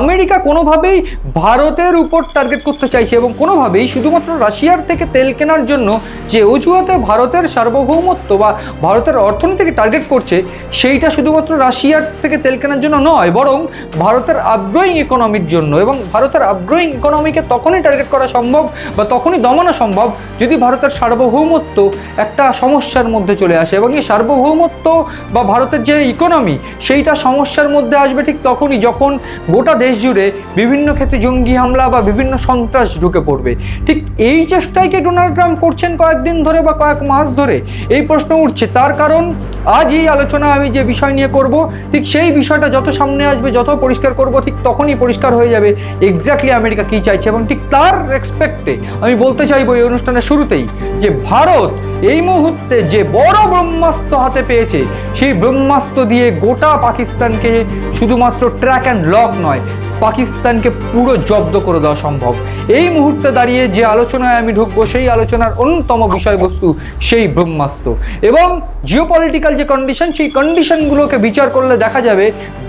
America কোনোভাবেই ভারতের উপর টার্গেট করতে চাইছে এবং কোনোভাবেই শুধুমাত্র রাশিয়ার থেকে তেল কেনার জন্য যে অজুহাতে ভারতের সার্বভৌমত্ব বা ভারতের অর্থনীতিকে টার্গেট করছে, সেইটা শুধুমাত্র রাশিয়ার থেকে তেল কেনার জন্য নয়, বরং ভারতের আপগ্রোয়িং ইকোনমির জন্য এবং ভারতের আপগ্রোয়িং ইকোনমিকে তখনই টার্গেট করা সম্ভব বা তখনই দমানো সম্ভব যদি ভারতের সার্বভৌমত্ব একটা সমস্যার মধ্যে চলে আসে এবং এই সার্বভৌমত্ব বা ভারতের যে ইকোনমি সেইটা সমস্যার মধ্যে আসবে ঠিক তখনই যখন গোটা দেশ জুড়ে বিভিন্ন ক্ষেত্রে জঙ্গি হামলা বা বিভিন্ন সন্ত্রাস ঢুকে পড়বে। ঠিক এই চেষ্টাই কি ডোনাল্ড ট্রাম্প করছেন কয়েকদিন ধরে বা কয়েক মাস ধরে? এই প্রশ্ন উঠছে। তার কারণ আজ এই আলোচনা আমি যে বিষয় নিয়ে করব, ঠিক সেই বিষয়টা যত সামনে আসবে, যত পরিষ্কার করব, ঠিক তখনই পরিষ্কার হয়ে যাবে এক্স্যাক্টলি আমেরিকা কী চাইছে। এবং ঠিক তার রেসপেক্টে আমি বলতে চাইব এই অনুষ্ঠানের শুরুতেই যে ভারত এই মুহূর্তে যে বড় ব্রহ্মাস্ত্র হাতে পেয়েছে, সেই ব্রহ্মাস্ত্র দিয়ে গোটা পাকিস্তানকে শুধুমাত্র ট্র্যাক অ্যান্ড লক নয়, পাকিস্তানকে পুরো জব্দ করে দেওয়া সম্ভব। এই মুহূর্তে দাঁড়িয়ে যে আলোচনায় আমি ঢুকবো, সেই আলোচনার অন্যতম বিষয়বস্তু সেই ব্রহ্মাস্ত্র। এবং জিওপলিটিক্যাল যে কন্ডিশন সেই কন্ডিশনগুলোকে বিচার করলে দেখা যাবে,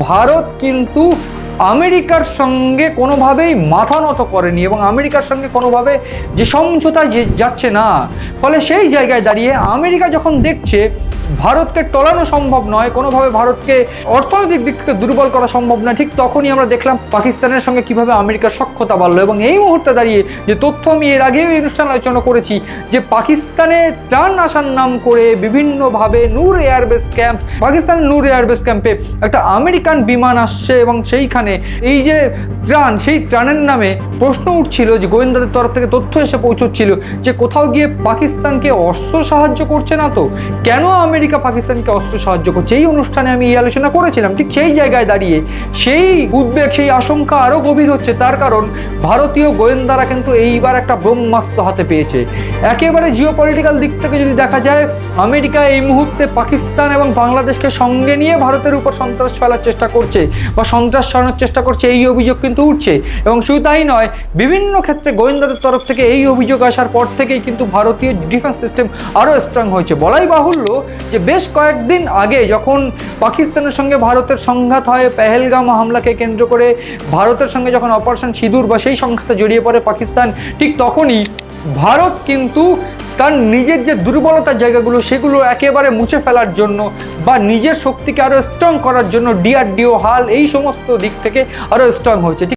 ভারত কিন্তু আমেরিকার সঙ্গে কোনোভাবেই মাথা নত করেনি এবং আমেরিকার সঙ্গে কোনোভাবে যে সমঝোতায় যে যাচ্ছে না, ফলে সেই জায়গায় দাঁড়িয়ে আমেরিকা যখন দেখছে ভারতকে টলানো সম্ভব নয়, কোনোভাবে ভারতকে অর্থনৈতিক দিক থেকে দুর্বল করা সম্ভব নয়, ঠিক তখনই আমরা দেখলাম পাকিস্তানের সঙ্গে কীভাবে আমেরিকার সক্ষতা বাড়লো এবং এই মুহূর্তে দাঁড়িয়ে যে তথ্য আমি এর আগেও এই অনুষ্ঠান আলোচনা করেছি যে পাকিস্তানে ত্রাণ আসার নাম করে বিভিন্নভাবে নূর এয়ারবেস ক্যাম্প, পাকিস্তানের নূর এয়ারবেস ক্যাম্পে একটা আমেরিকান বিমান আসছে এবং সেইখানে এই যে ত্রাণ, সেই ত্রাণের নামে প্রশ্ন উঠছিল যে গোয়েন্দাদের তরফ থেকে তথ্য এসে পৌঁছচ্ছিল যে কোথাও গিয়ে পাকিস্তানকে অস্ত্র সাহায্য করছে না তো? কেন আমেরিকা পাকিস্তানকে অস্ত্র সাহায্য করছে? এই অনুষ্ঠানে আমি এই আলোচনা করেছিলাম, ঠিক সেই জায়গায় দাঁড়িয়ে। সেই উদ্বেগ, সেই আশঙ্কা আরও গভীর হচ্ছে, তার কারণ ভারতীয় গোয়েন্দারা কিন্তু এইবার একটা ব্রহ্মাস্ত্র হাতে পেয়েছে। একেবারে জিও পলিটিক্যাল দিক থেকে যদি দেখা যায়, আমেরিকা এই মুহূর্তে পাকিস্তান এবং বাংলাদেশকে সঙ্গে নিয়ে ভারতের উপর সন্ত্রাস ফেলার চেষ্টা করছে বা সন্ত্রাস ছড়ানোর চেষ্টা করছে, এই অভিযোগ কিন্তু উঠছে। এবং শুধু তাই নয়, বিভিন্ন ক্ষেত্রে গোয়েন্দাদের তরফ থেকে এই অভিযোগ আসার পর থেকেই কিন্তু ভারতীয় ডিফেন্স সিস্টেম আরও স্ট্রং হয়েছে। বলাই বাহুল্য যে বেশ কয়েকদিন আগে যখন পাকিস্তানের সঙ্গে ভারতের সংঘাত হয়, পেহেলগাম হামলাকে কেন্দ্র করে ভারতের সঙ্গে যখন অপারেশন সিঁদুর বা সেই সংঘাতে জড়িয়ে পড়ে পাকিস্তান, ঠিক তখনই ভারত কিন্তু তার নিজের যে দুর্বলতার জায়গাগুলো, সেগুলো একেবারে মুছে ফেলার জন্য বা নিজের শক্তিকে আরও স্ট্রং করার জন্য ডিআরডিও হাল, এই সমস্ত দিক থেকে আরও স্ট্রং হয়েছে।